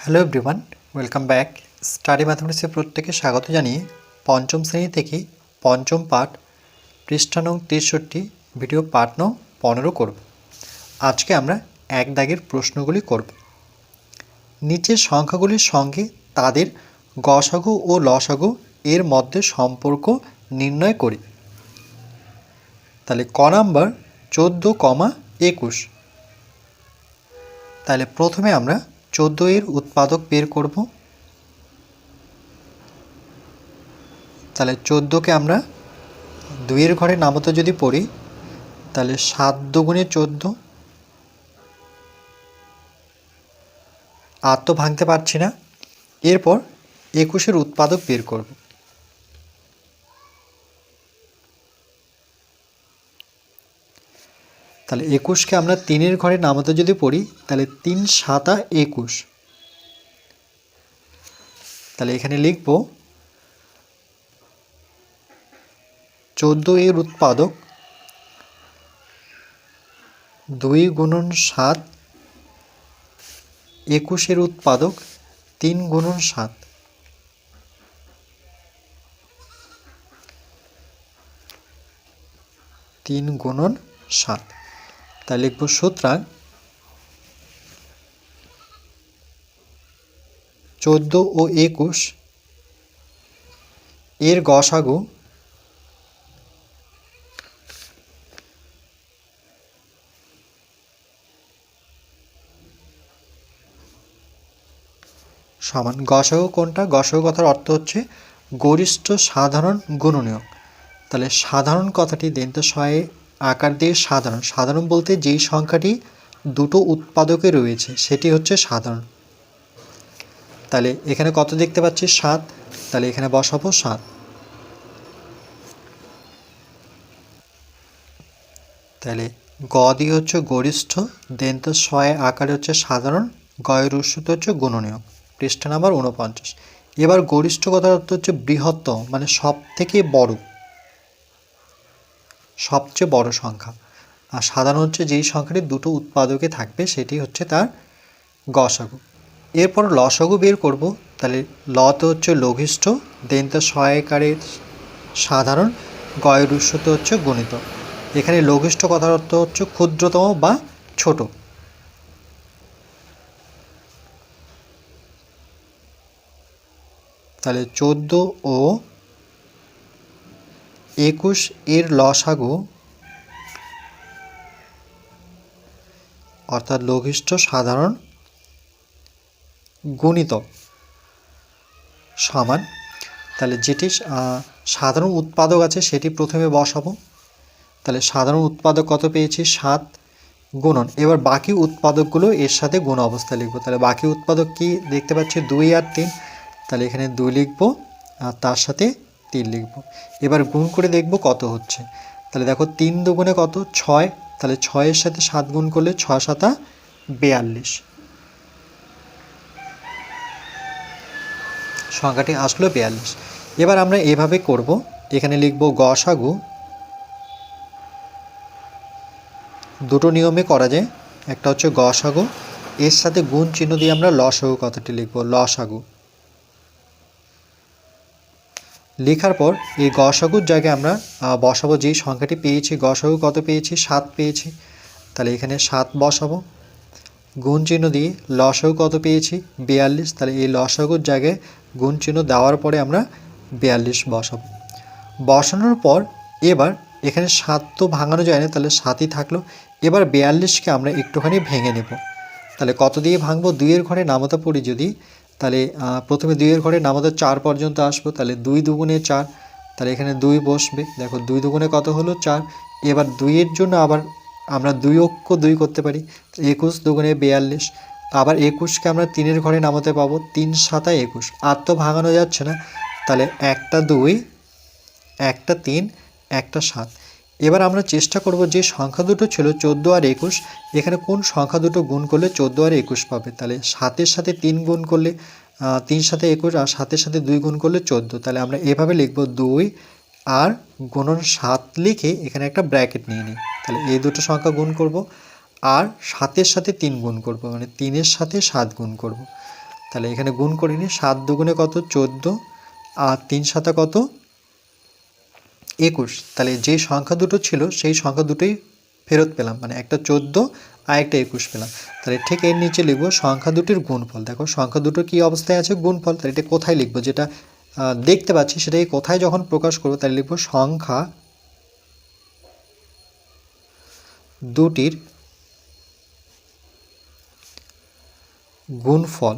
Hello everyone welcome back study ম্যাথমেটিক্সে প্রত্যেকে স্বাগত জানিয়ে পঞ্চম শ্রেণি থেকে পঞ্চম পাঠ, পৃষ্ঠা নং তেষট্টি ভিডিও পাঠ নং পনেরো করব। আজকে আমরা এক দাগের প্রশ্নগুলি করব। নিচের সংখ্যাগুলির সঙ্গে তাদের গসাগু ও লসাগু এর মধ্যে সম্পর্ক নির্ণয় করি। তাহলে ক নাম্বার চোদ্দ কমা একুশ। তাহলে প্রথমে আমরা চোদ্দ এর উৎপাদক বের করব। তাহলে চোদ্দোকে আমরা দুইয়ের ঘরে নামতে যদি পড়ি, তাহলে সাত দুগুণে চোদ্দ। আর তো ভাঙতে পারছি না। এরপর একুশের উৎপাদক বের করব। তাহলে একুশকে আমরা তিনের ঘরে নামাতে যদি পড়ি, তাহলে তিন সাতা একুশ। তাহলে এখানে লিখব, চোদ্দ এর উৎপাদক, দুই গুণন সাত একুশের উৎপাদক, তিন গুণন সাত। তিন গুণন সাত। তাই লিখব সুতরাং। চোদ্দ ও একুশ। এর গসাগু সমান গসাগু কোনটা? গসাগু কথার অর্থ হচ্ছে গরিষ্ঠ সাধারণ গুণনীয়ক। তাহলে সাধারণ কথাটি দেন্ত শয়ে আকার দিয়ে সাধারণ। সাধারণ বলতে যেই সংখ্যাটি দুটো উৎপাদকে রয়েছে, সেটি হচ্ছে সাধারণ। তাহলে এখানে কত দেখতে পাচ্ছি? সাত। তাহলে এখানে বসাবো সাত। তাহলে গ দিয়ে হচ্ছে গরিষ্ঠ দেন্ত শয়ে আকারে হচ্ছে সাধারণ, গয়ের উৎসুত হচ্ছে গুণনীয় পৃষ্ঠা নাম্বার উনপঞ্চাশ এবার গরিষ্ঠ অর্থ হচ্ছে বৃহত্তম মানে সব থেকে বড়। সবচেয়ে বড় সংখ্যা। আর সাধারণ হচ্ছে যেই সংখ্যাটি দুটো উৎপাদকে থাকবে সেটি হচ্ছে তার গসাগু। এরপর লসাগু বের করব, তাহলে লতে হচ্ছে লঘিষ্ঠ দেন তো সহায়কারের সাধারণ, গয়ের উৎসতে হচ্ছে গণিত। এখানে লঘিষ্ঠ কথার অর্থ হচ্ছে ক্ষুদ্রতম বা ছোট। তাহলে চোদ্দ ও একুশ এর লসাগু অর্থাৎ লঘিষ্ঠ সাধারণ গুণিত সমান। তাহলে যেটি সাধারণ উৎপাদক আছে সেটি প্রথমে বসাবো। তাহলে সাধারণ উৎপাদক কত পেয়েছি? সাত গুণন। এবার বাকি উৎপাদকগুলো এর সাথে গুণ অবস্থায় লিখব। তাহলে বাকি উৎপাদক কি দেখতে পাচ্ছি? দুই আর তিন। তাহলে এখানে দুই লিখব, আর তার সাথে তিন লিখব। এবার গুণ করে দেখব কত হচ্ছে। তাহলে দেখো তিন দুগুণে কত? ছয়। তাহলে ছয়ের সাথে সাত গুণ করলে ছয় সাতা বেয়াল্লিশ। সংখ্যাটি আসলো বেয়াল্লিশ। এবার আমরা এভাবে করব। এখানে লিখব গসাগু দুটো নিয়মে করা যায়। একটা হচ্ছে গসাগু এর সাথে গুণ চিহ্ন দিয়ে আমরা লসাগু কথাটি লিখব। লসাগু লেখার পর এই গসাগুর জায়গায় আমরা বসাবো যেই সংখ্যাটি পেয়েছি, গসাগু কত পেয়েছি? সাত পেয়েছি। তাহলে এখানে সাত বসাবো। গুণ চিহ্ন দিয়ে লসাগু কত পেয়েছি? বিয়াল্লিশ। তাহলে এই লসাগুর জায়গায় গুণ চিহ্ন দেওয়ার পরে আমরা বিয়াল্লিশ বসাবো। বসানোর পর এবার এখানে সাত তো ভাঙানো যায় না, তাহলে সাতই থাকল। এবার বিয়াল্লিশকে আমরা একটুখানি ভেঙে নেব। তাহলে কত দিয়ে ভাঙবো? দুইয়ের ঘরে নামতা পড়ি যদি তাহলে প্রথমে দুইয়ের ঘরে নামাদের চার পর্যন্ত আসব, তাহলে দুই দুগুণে চার, তাহলে এখানে দুই বসবে। দেখো, দুই দুগুণে কত হলো? চার। এবার দুইয়ের জন্য আবার আমরা দুই অক্ষ দুই করতে পারি একুশ দুগুণে বিয়াল্লিশ। আবার একুশকে আমরা তিনের ঘরে নামাতে পাবো, তিন সাতা একুশ। আর তো ভাঙানো যাচ্ছে না, তাহলে একটা দুই, একটা তিন, একটা সাত। এবার আমরা চেষ্টা করব যে সংখ্যা দুটো ছিল চোদ্দ আর একুশ, এখানে কোন সংখ্যা দুটো গুণ করলে চোদ্দ আর একুশ পাবে? তাহলে সাতের সাথে তিন গুণ করলে তিন সাথে একুশ আর সাতের সাথে দুই গুণ করলে চোদ্দ। তাহলে আমরা এভাবে লিখব দুই আর গুণন সাত লিখে এখানে একটা ব্র্যাকেট নিয়ে নিই। তাহলে এই দুটো সংখ্যা গুণ করব আর সাতের সাথে তিন গুণ করব মানে তিনের সাথে সাত গুণ করব। তাহলে এখানে গুণ করে নিই, সাত দুগুণে কত? চোদ্দ। আর তিন সাথে কত? একুশ। তাহলে যে সংখ্যা দুটো ছিল, সেই সংখ্যা দুটোই ফেরত পেলাম। মানে একটা চোদ্দ, আর একটা একুশ পেলাম। তাহলে ঠিক এর নিচে লিখব সংখ্যা দুটির গুণফল। দেখো, সংখ্যা দুটো কী অবস্থায় আছে? গুণফল। তাহলে এটা কোথায় লিখব? যেটা দেখতে পাচ্ছি, সেটাকে কোথায় যখন প্রকাশ করব, তাহলে লিখব সংখ্যা দুটির গুণফল।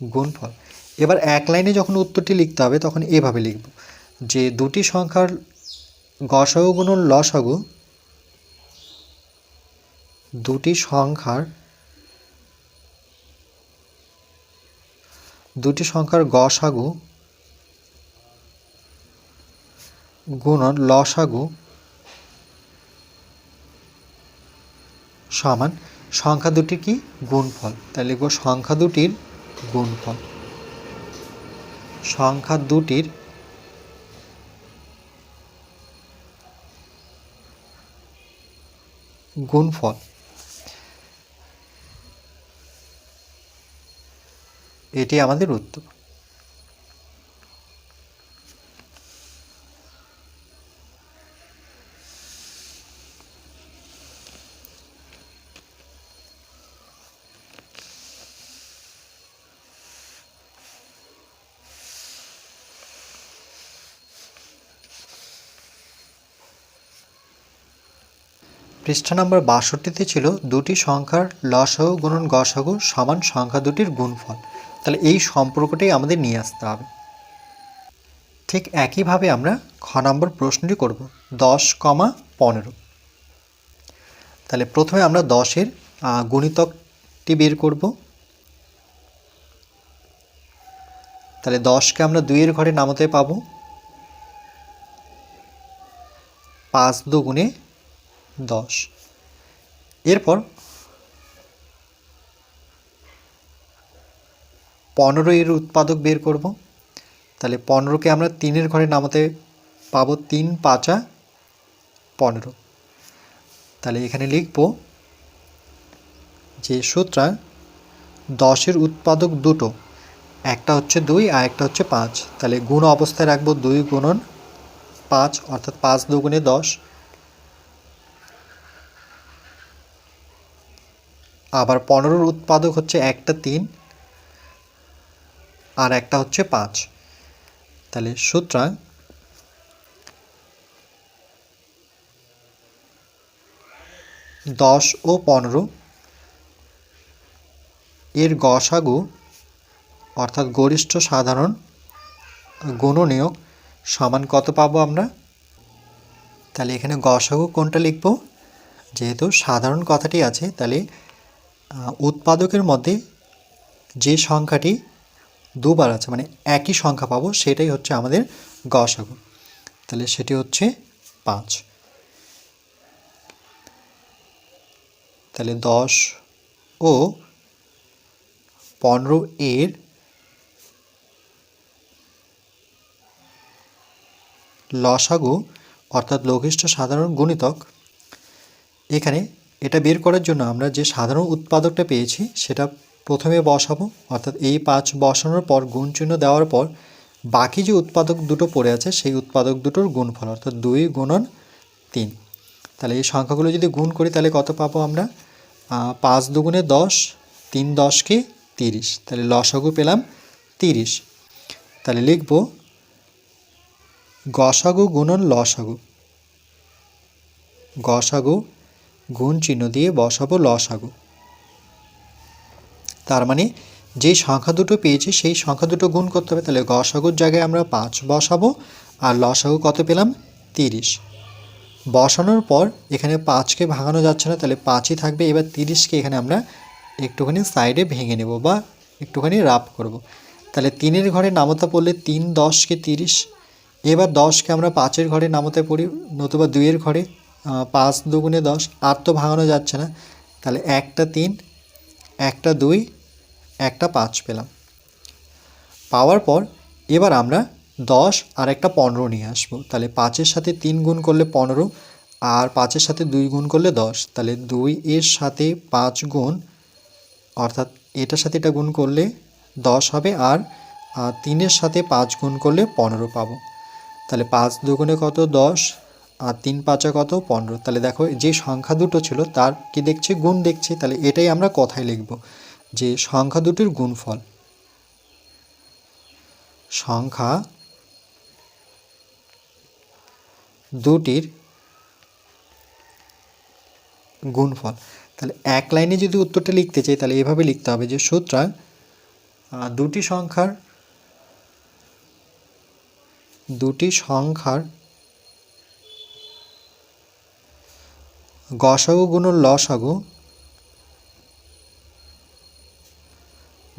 গুণফল। এবার এক লাইনে যখন উত্তরটি লিখতে হবে, তখন এভাবে লিখব। যে দুটি সংখ্যার গসাগু গুণন লসাগু, দুটি সংখ্যার দুটি সংখ্যার গসাগু গুণন লসাগু সমান সংখ্যা দুটি কি? গুণফল। তাহলে লিখব সংখ্যা দুটির গুণফল। সংখ্যা দুটির গুণফল। এটি আমাদের উত্তর। পৃষ্ঠা নম্বর বাষট্টিতে ছিল দুটি সংখ্যার লসাগু গুণন গসাগু সমান সংখ্যা দুটির গুণফল। তাহলে এই সম্পর্কটাই আমাদের নিয়ে আসতে হবে। ঠিক একইভাবে আমরা খ নম্বর প্রশ্নটি করব, দশ কমা পনেরো। তাহলে প্রথমে আমরা দশের গুণিতকটি বের করব। তাহলে দশকে আমরা দুইয়ের ঘরে নামতে পাবো। পাঁচ দুগুণে দশ। এরপর পনেরো এর উৎপাদক বের করব। তাহলে পনেরোকে আমরা তিনের ঘরে নামাতে পাবো তিন পাঁচা পনেরো। তাহলে এখানে লিখব যে সুতরাং দশের উৎপাদক দুটো, একটা হচ্ছে দুই আর একটা হচ্ছে পাঁচ। তাহলে গুণ অবস্থায় রাখব দুই গুণন পাঁচ, অর্থাৎ পাঁচ দুগুণে দশ। আবার পনেরোর উৎপাদক হচ্ছে একটা তিন আর একটা হচ্ছে পাঁচ। তাহলে সুতরাং দশ ও পনেরো এর গসাগু অর্থাৎ গরিষ্ঠ সাধারণ গুণনীয় সমান কত পাবো আমরা? তাহলে এখানে গসাগু কোনটা লিখব? যেহেতু সাধারণ কথাটি আছে, তাহলে উৎপাদকের মধ্যে যে সংখ্যাটি দুবার আছে মানে একই সংখ্যা পাবো, সেটাই হচ্ছে আমাদের গসাগু। তাহলে সেটি হচ্ছে পাঁচ। তাহলে দশ ও পনেরো এর লসাগু, অর্থাৎ লঘিষ্ঠ সাধারণ গুণিতক, এখানে এটা বের করার জন্য আমরা যে সাধারণ উৎপাদকটা পেয়েছি, সেটা প্রথমে বসাবো। অর্থাৎ এই পাঁচ বসানোর পর, গুণ চিহ্ন দেওয়ার পর, বাকি যে উৎপাদক দুটো পড়ে আছে, সেই উৎপাদক দুটোর গুণফল, অর্থাৎ দুই গুণন তিন। তাহলে এই সংখ্যাগুলো যদি গুণ করি, তাহলে কত পাবো আমরা? পাঁচ দুগুণে দশ, তিন দশকে তিরিশ। তাহলে লসাগু পেলাম তিরিশ। তাহলে লিখব, গসাগু গুণন লসাগু। গসাগু গুণ চিহ্ন দিয়ে বসাবো লসাগু তার মানে যেই সংখ্যা দুটো পেয়েছি, সেই সংখ্যা দুটো গুণ করতে হবে। তাহলে গসাগুর জায়গায় আমরা পাঁচ বসাবো, আর লসাগু কত পেলাম? তিরিশ। বসানোর পর এখানে পাঁচকে ভাঙানো যাচ্ছে না, তাহলে পাঁচই থাকবে। এবার তিরিশকে এখানে আমরা একটুখানি সাইডে ভেঙে নেব বা একটুখানি রাপ করব। তাহলে তিনের ঘরে নামতা পড়লে তিন, দশকে তিরিশ। এবার দশকে আমরা পাঁচের ঘরে নামতে পড়ি, নতুবা দুইয়ের ঘরে। পাঁচ দুগুণে দশ, আর তো ভাঙানো যাচ্ছে না। তাহলে একটা তিন, একটা দুই, একটা পাঁচ পেলাম। পাওয়ার পর এবার আমরা দশ আর একটা পনেরো নিয়ে আসব। তাহলে পাঁচের সাথে তিন গুণ করলে পনেরো, আর পাঁচের সাথে দুই গুণ করলে দশ। তাহলে দুই এর সাথে পাঁচ গুণ, অর্থাৎ এটার সাথে এটা গুণ করলে দশ হবে আর তিনের সাথে পাঁচ গুণ করলে পনেরো পাবো। তাহলে পাঁচ দুগুণে কত? দশ। আর তিন পাঁচা কত পনেরো। তাহলে দেখো, যে সংখ্যা দুটো ছিল, তার কি দেখছি? গুণ দেখছি। তাহলে এটাই আমরা কথায় লিখব যে সংখ্যা দুটির গুণফল। সংখ্যা দুটির গুণফল। তাহলে এক লাইনে যদি উত্তরটা লিখতে চাই, তাহলে এভাবে লিখতে হবে যে সুতরাং দুটি সংখ্যার দুটি সংখ্যার গসাগু গুণন লসাগু।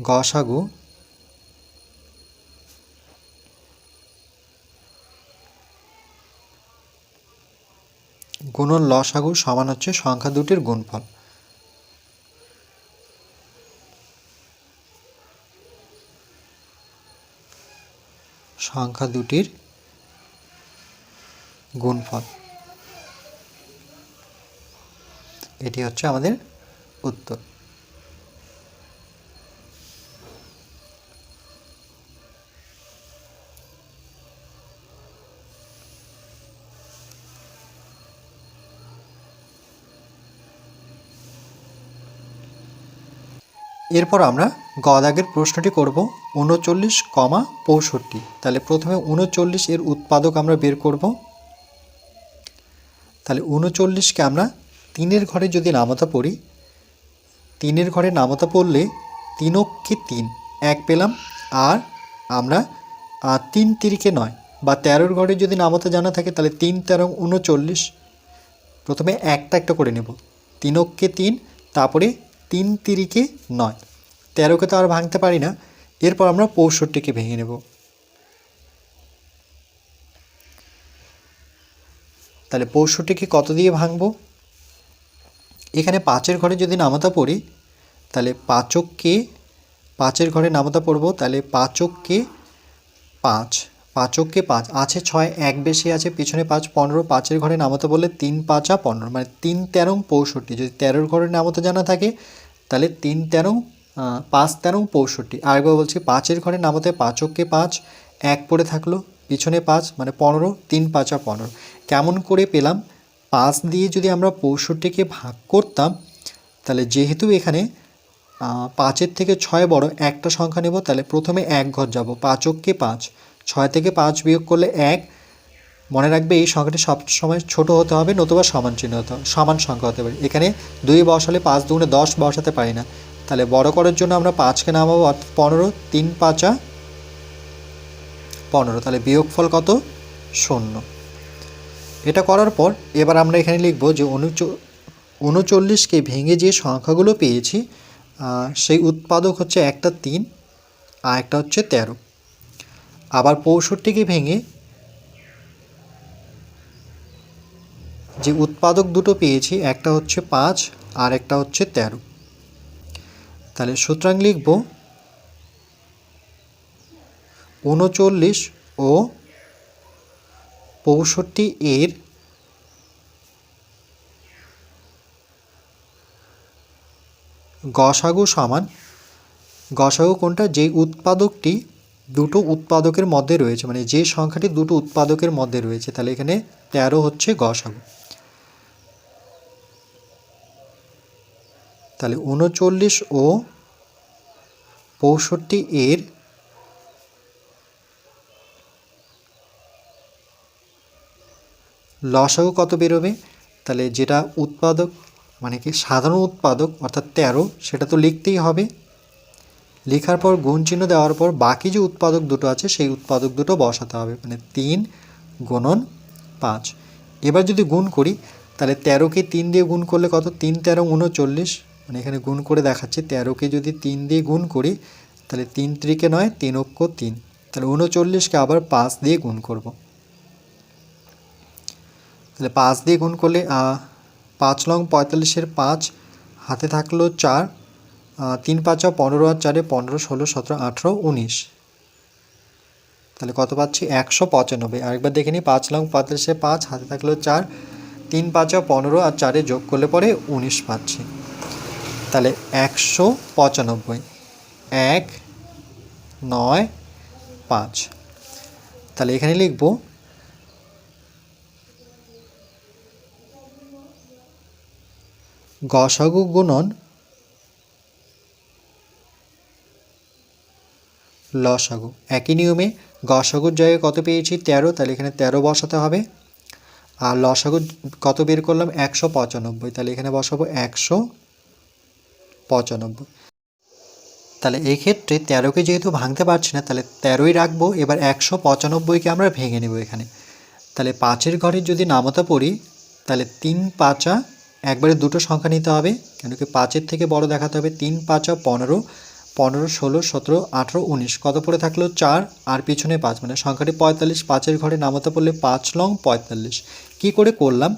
গসাগু গুণন লসাগু সমান হচ্ছে সংখ্যা দুটির গুণফল। সংখ্যা দুটির গুণফল। এটি হচ্ছে আমাদের উত্তর। এরপর আমরা গদাগের প্রশ্নটি করব উনচল্লিশ কমা পঁয়ষট্টি। তাহলে প্রথমে উনচল্লিশ এর উৎপাদক আমরা বের করব। তাহলে উনচল্লিশকে আমরা তিনের ঘরে যদি নামতা পড়ি, তিনের ঘরে নামতা পড়লে তিনক্ষে তিন, এক পেলাম। আর আমরা তিন তিরিকে নয়, বা তেরোর ঘরে যদি নামতা জানা থাকে, তাহলে তিন তেরো উনচল্লিশ। প্রথমে একটা একটা করে নেব। তিনক্ষে তিন, তারপরে তিন তিরিকে নয়। তেরোকে তো আর ভাঙতে পারি না। এরপর আমরা পঁয়ষট্টিকে ভেঙে নেব। তাহলে পঁয়ষট্টিকে কত দিয়ে ভাঙবো? এখানে পাঁচের ঘরে যদি নামতা পড়ি, তাহলে পাচককে, পাঁচের ঘরে নামতা পড়ব, তাহলে পাচককে পাঁচ, পাঁচককে পাঁচ, আছে ছয়, এক বেশি আছে, পিছনে পাঁচ, পনেরো, পাঁচের ঘরে নামতা বললে তিন, পাঁচা পনেরো মানে তিন, তেরো, পঁয়ষট্টি, যদি তেরোর ঘরে নামতা জানা থাকে, তাহলে তিন, তেরো পাঁচ, তেরো, পঁয়ষট্টি আরেকবার বলছি, পাঁচের ঘরে নামতে পাচককে পাঁচ, এক পড়ে থাকল, পিছনে পাঁচ মানে পনেরো, তিন, পাঁচা পনেরো, কেমন করে পেলাম? পাঁচ দিয়ে যদি আমরা পঁয়ষট্টিকে ভাগ করতাম, তাহলে যেহেতু এখানে পাঁচের থেকে ছয় বড় একটা সংখ্যা নেব, তাহলে প্রথমে এক ঘর যাব। পাঁচককে পাঁচ, ছয় থেকে পাঁচ বিয়োগ করলে এক। মনে রাখবে এই সংখ্যাটি সবসময় ছোট হতে হবে, নতুবা সমান চিহ্ন হতে হবে, সমান সংখ্যা হতে পারে। এখানে দুই বসালে পাঁচ দুগুণে দশ বসাতে পারি না। তাহলে বড় করার জন্য আমরা পাঁচকে নামাবো অর্থাৎ পনেরো, তিন পাঁচা পনেরো। তাহলে বিয়োগফল কত? শূন্য। এটা করার পর এবার আমরা এখানে লিখব যে উনচ উনচল্লিশকে ভেঙে যে সংখ্যাগুলো পেয়েছি সেই উৎপাদক হচ্ছে একটা তিন, আর একটা হচ্ছে তেরো। আবার পঁয়ষট্টিকে ভেঙে যে উৎপাদক দুটো পেয়েছি, একটা হচ্ছে পাঁচ, আর একটা হচ্ছে তেরো। তাহলে সুতরাং লিখব উনচল্লিশ ও পঁয়ষট্টি এর গসাগু সমান, গসাগু কোনটা? যেই উৎপাদকটি দুটো উৎপাদকের মধ্যে রয়েছে মানে যে সংখ্যাটি দুটো উৎপাদকের মধ্যে রয়েছে, তাহলে এখানে তেরো হচ্ছে গসাগু। তাহলে উনচল্লিশ ও পঁয়ষট্টি এর লসাগু কত বেরোবে? তাহলে যেটা উৎপাদক মানে কি সাধারণ উৎপাদক, অর্থাৎ তেরো, সেটা তো লিখতেই হবে। লেখার পর গুণ চিহ্ন দেওয়ার পর বাকি যে উৎপাদক দুটো আছে, সেই উৎপাদক দুটো বসাতে হবে। মানে তিন গুণন পাঁচ। এবার যদি গুণ করি, তাহলে তেরোকে তিন দিয়ে গুণ করলে কত? তিন, তেরো উনচল্লিশ মানে এখানে গুণ করে দেখাচ্ছে, তেরোকে যদি তিন দিয়ে গুণ করি, তাহলে তিন ত্রিকে নয়, তিন অক্ষ তিন। তাহলে উনচল্লিশকে আবার পাঁচ দিয়ে গুণ করব। তাহলে পাঁচ দিয়ে গুণ করলে পাঁচ লং পঁয়তাল্লিশের পাঁচ, হাতে থাকল চার তিন পাঁচা পনেরো আর চারে পনেরো, ষোলো, সতেরো, আঠেরো, উনিশ। তাহলে কত পাচ্ছি? একশো পঁচানব্বই। আরেকবার দেখে নিই, পাঁচ লং পঁয়তাল্লিশে পাঁচ, হাতে থাকল চার, তিন পাঁচা পনেরো আর চারে যোগ করলে পরে উনিশ পাচ্ছি। তাহলে একশো পঁচানব্বই। এক, নয়, পাঁচ। তাহলে এখানে লিখব গসাগু গুণন লসাগু। একই নিয়মে গসাগুর জায়গায় কত পেয়েছি? তেরো। তাহলে এখানে তেরো বসাতে হবে। আর লসাগু কত বের করলাম? একশো পঁচানব্বই। তাহলে এখানে বসাবো একশো পঁচানব্বই। তাহলে এক্ষেত্রে তেরোকে যেহেতু ভাঙতে পারছি না, তাহলে তেরোই রাখব। এবার একশো পঁচানব্বইকে আমরা ভেঙে নেব এখানে। তাহলে পাঁচের ঘরে যদি নামতা পড়ি, তাহলে তিন পাঁচা একবারে দুটো সংখ্যা নিতে হবে, কেন কি পাঁচের থেকে বড় দেখাতে হবে তিন, পাঁচা পনেরো। পনেরো, ষোলো, সতেরো, আঠেরো, উনিশ। কত পড়ে থাকল? চার। আর পিছনে পাঁচ। মানে সংখ্যাটি পঁয়তাল্লিশ। পাঁচের ঘরে নামতে পড়লে পাঁচ লং পঁয়তাল্লিশ। কী করে করলাম?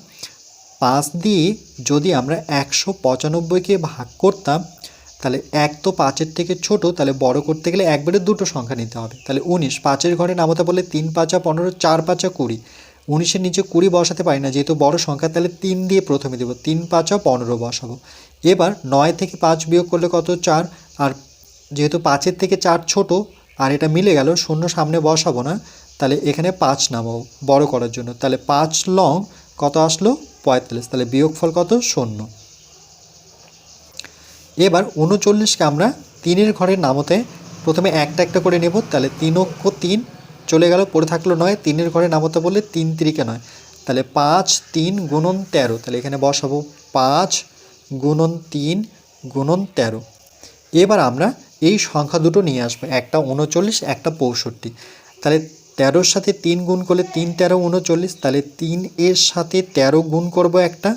পাঁচ দিয়ে যদি আমরা একশো পঁচানব্বইকে ভাগ করতাম, তাহলে এক তো পাঁচের থেকে ছোট, তাহলে বড় করতে গেলে একবারে দুটো সংখ্যা নিতে হবে। তাহলে উনিশ। পাঁচের ঘরে নামাতে বললে তিন, পাঁচা পনেরো, চার, পাঁচা কুড়ি। উনিশের নিচে কুড়ি বসাতে পারি না, যেহেতু বড় সংখ্যা, তাহলে তিন দিয়ে প্রথমে দেবো। তিন, পাঁচা পনেরো বসাবো। এবার নয় থেকে পাঁচ বিয়োগ করলে কত? চার। আর যেহেতু পাঁচের থেকে চার ছোট, আর এটা মিলে গেল, শূন্য সামনে বসাবো না, তাহলে এখানে পাঁচ নামাবো বড় করার জন্য। তাহলে পাঁচ লং কত আসলো? পঁয়তাল্লিশ। তাহলে বিয়োগফল কত? শূন্য। এবার উনচল্লিশকে আমরা তিনের ঘরের নামতে প্রথমে একটা একটা করে নেব, তাহলে তিন অক্ষ তিন চলে গেল, পড়ে থাকল নয়, তিনের ঘরে নামতে বললে তিন তিরিকে নয়। তাহলে পাঁচ তিন গুণন তেরো, তাহলে এখানে বসাবো পাঁচ গুণন তিন গুণন তেরো। এবার আমরা এই সংখ্যা দুটো নিয়ে আসব, একটা উনচল্লিশ, একটা পঁয়ষট্টি। তাহলে তেরোর সাথে তিন গুণ করলে তিন তেরো উনচল্লিশ, তাহলে তিন এর সাথে তেরো গুণ করব একটা।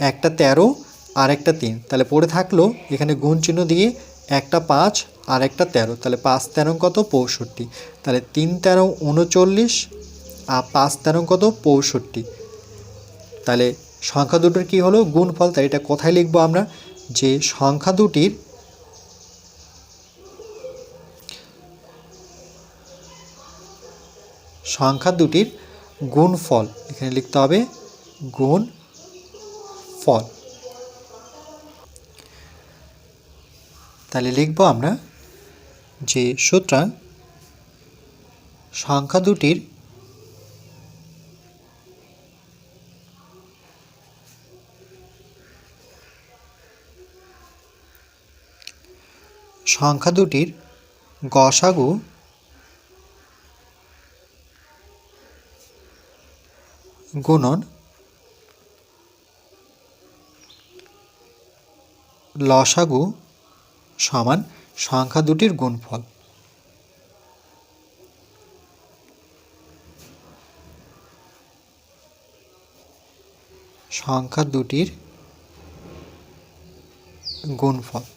একটা তেরো আর একটা তিন। তাহলে পড়ে থাকল, এখানে গুণ চিহ্ন দিয়ে একটা পাঁচ আর একটা তেরো। তাহলে পাঁচ তেরো কত? পঁয়ষট্টি। তাহলে তিন তেরো উনচল্লিশ আর পাঁচ তেরো কত? পঁয়ষট্টি। তাহলে সংখ্যা দুটোর কী হলো? গুণফল। তাই এটা কোথায় লিখব আমরা? যে সংখ্যা দুটির সংখ্যা দুটির গুণফল। এখানে লিখতে হবে গুণ ফল তাহলে লিখব আমরা যে সুতরাং সংখ্যা দুটির সংখ্যা দুটির গসাগু গুণন লসাগু সমান সংখ্যা দুটির গুণফল। সংখ্যা দুটির গুণফল।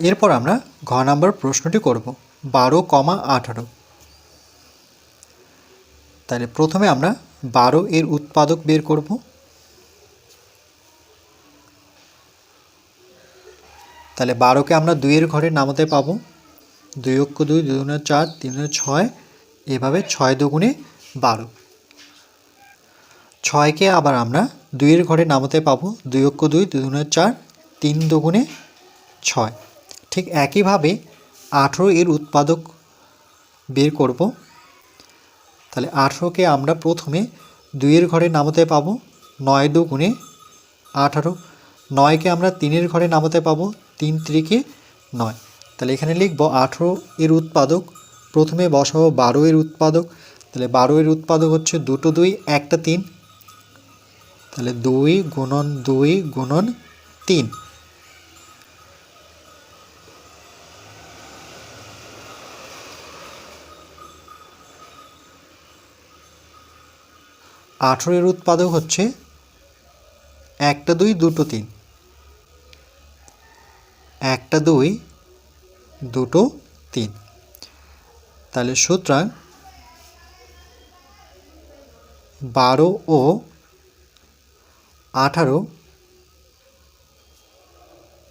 এরপর আমরা ঘ নাম্বার প্রশ্নটি করব, বারো কমা আঠারো। তাহলে প্রথমে আমরা বারো এর উৎপাদক বের করব। তাহলে বারোকে আমরা দুইয়ের ঘরে নামাতে পাবো। দুই অক্ষ দুই দুগুণে চার, তিন ছয়, এভাবে ছয় দুগুণে বারো। ছয়কে আবার আমরা দুইয়ের ঘরে নামাতে পাবো। দুই অক্ষ দুই দুগুণে চার, তিন দুগুণে ছয়। ঠিক একইভাবে আঠেরো এর উৎপাদক বের করব। তাহলে আঠেরোকে আমরা প্রথমে দুইয়ের ঘরে নামাতে পাবো, নয় দু গুণে আঠারো। নয়কে আমরা তিনের ঘরে নামাতে পাবো, তিন ত্রিকে নয়। তাহলে এখানে লিখব আঠেরো এর উৎপাদক, প্রথমে বসাবো বারো এর উৎপাদক। তাহলে বারো এর উৎপাদক হচ্ছে দুটো দুই, একটা তিন। তাহলে দুই গুণন দুই গুণন তিন। আঠেরোর উৎপাদক হচ্ছে একটা দুই, দুটো তিন। একটা দুই, দুটো তিন। তাহলে সুতরাং বারো ও আঠারো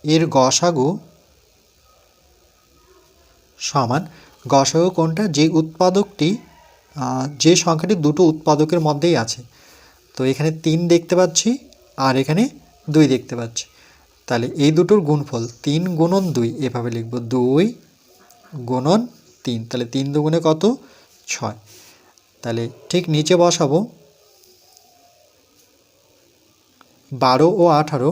এর গসাগু সমান। গসাগু কোনটা? যে উৎপাদকটি যে সংখ্যাটি দুটো উৎপাদকের মধ্যেই আছে। তো এখানে তিন দেখতে পাচ্ছি আর এখানে দুই দেখতে পাচ্ছি। তাহলে এই দুটোর গুণফল তিন গুণন দুই, এভাবে লিখব। দুই গুণন তিন, তাহলে তিন দুগুণে কত? ছয়। তাহলে ঠিক নিচে বসাবো। বারো ও আঠারো।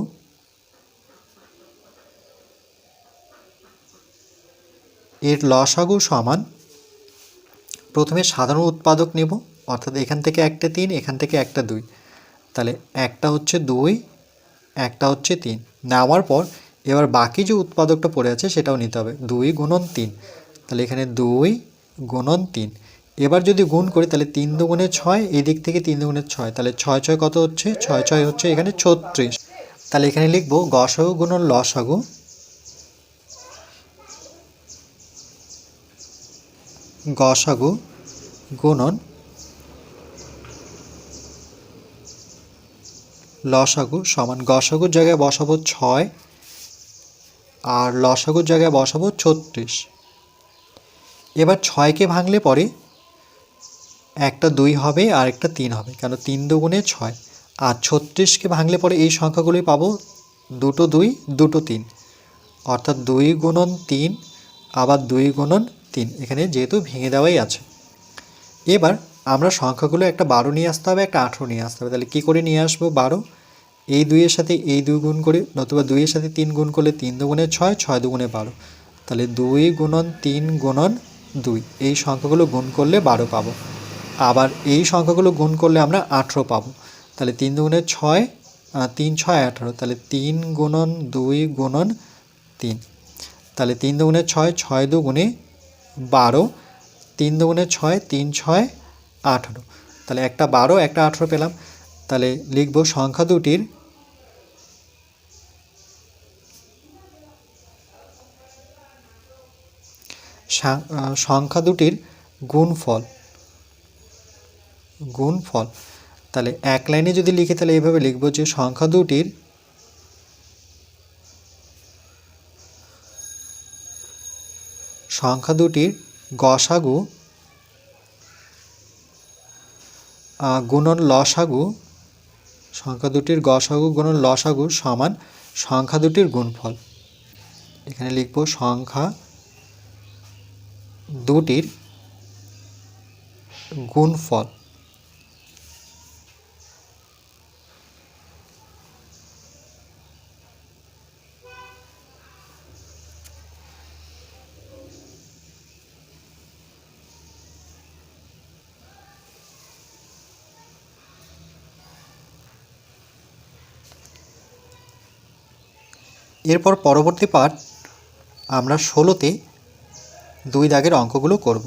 এর লসাগু সমান প্রথমে সাধারণ উৎপাদক নেব, অর্থাৎ এখান থেকে একটা তিন, এখান থেকে একটা দুই। তাহলে একটা হচ্ছে দুই, একটা হচ্ছে তিন। নেওয়ার পর এবার বাকি যে উৎপাদকটা পড়ে আছে সেটাও নিতে হবে, দুই গুণন তিন। তাহলে এখানে দুই গুণন তিন। এবার যদি গুণ করি তাহলে তিন দুগুণে ছয় এই দিক থেকে তিন দুগুণে ছয়। তাহলে ছয় ছয় কত হচ্ছে? ছয় ছয় হচ্ছে এখানে ছত্রিশ। তাহলে এখানে লিখব গসাগু গুণন লসাগু গসাগু, গুণন, লসাগু সমান গসাগুর জায়গায় বসাবো ছয় আর লসাগুর জায়গায় বসাবো ছত্রিশ। এবার ছয়কে ভাঙলে পরে একটা দুই হবে আর একটা তিন হবে, কেন তিন দুগুণে ছয়। আর ছত্রিশকে ভাঙলে পরে এই সংখ্যাগুলোই পাবো দুটো দুই, দুটো তিন। অর্থাৎ দুই গুণন তিন আবার দুই গুণন তিন। এখানে যেহেতু ভেঙে দেওয়াই আছে। এবার আমরা সংখ্যাগুলো একটা বারো নিয়ে আসতে হবে, একটা আঠেরো নিয়ে আসতে হবে। তাহলে কী করে নিয়ে আসব বারো? এই দুইয়ের সাথে এই দুই গুণ করে, নতুবা দুইয়ের সাথে তিন গুণ করলে তিন দুগুণে ছয় ছয় দুগুণে বারো। তাহলে দুই গুণন তিন গুণন দুই। এই সংখ্যাগুলো গুণ করলে বারো পাবো। আবার এই সংখ্যাগুলো গুণ করলে আমরা আঠেরো পাবো। তাহলে তিন দুগুণে ছয় তিন, ছয়, আঠেরো। তাহলে তিন গুণন দুই গুণন তিন। তাহলে তিন দুগুণে ছয় ছয় দুগুণে বারো, তিন দুগুণে ছয়, তিন ছয়, আঠেরো। তাহলে একটা বারো, একটা আঠেরো পেলাম। তাহলে লিখব সংখ্যা দুটির সংখ্যা দুটির গুণফল। গুণফল। তাহলে এক লাইনে যদি লিখি, তাহলে এইভাবে লিখব যে সংখ্যা দুটির সংখ্যা দুটির গসাগু গুণন লসাগু, সংখ্যা দুটির গসাগু গুণন লসাগু সমান সংখ্যা দুটির গুণফল। এখানে লিখব সংখ্যা দুটির গুণফল। এরপর পরবর্তী পাঠ আমরা ষোলোতে দুই দাগের অঙ্কগুলো করব।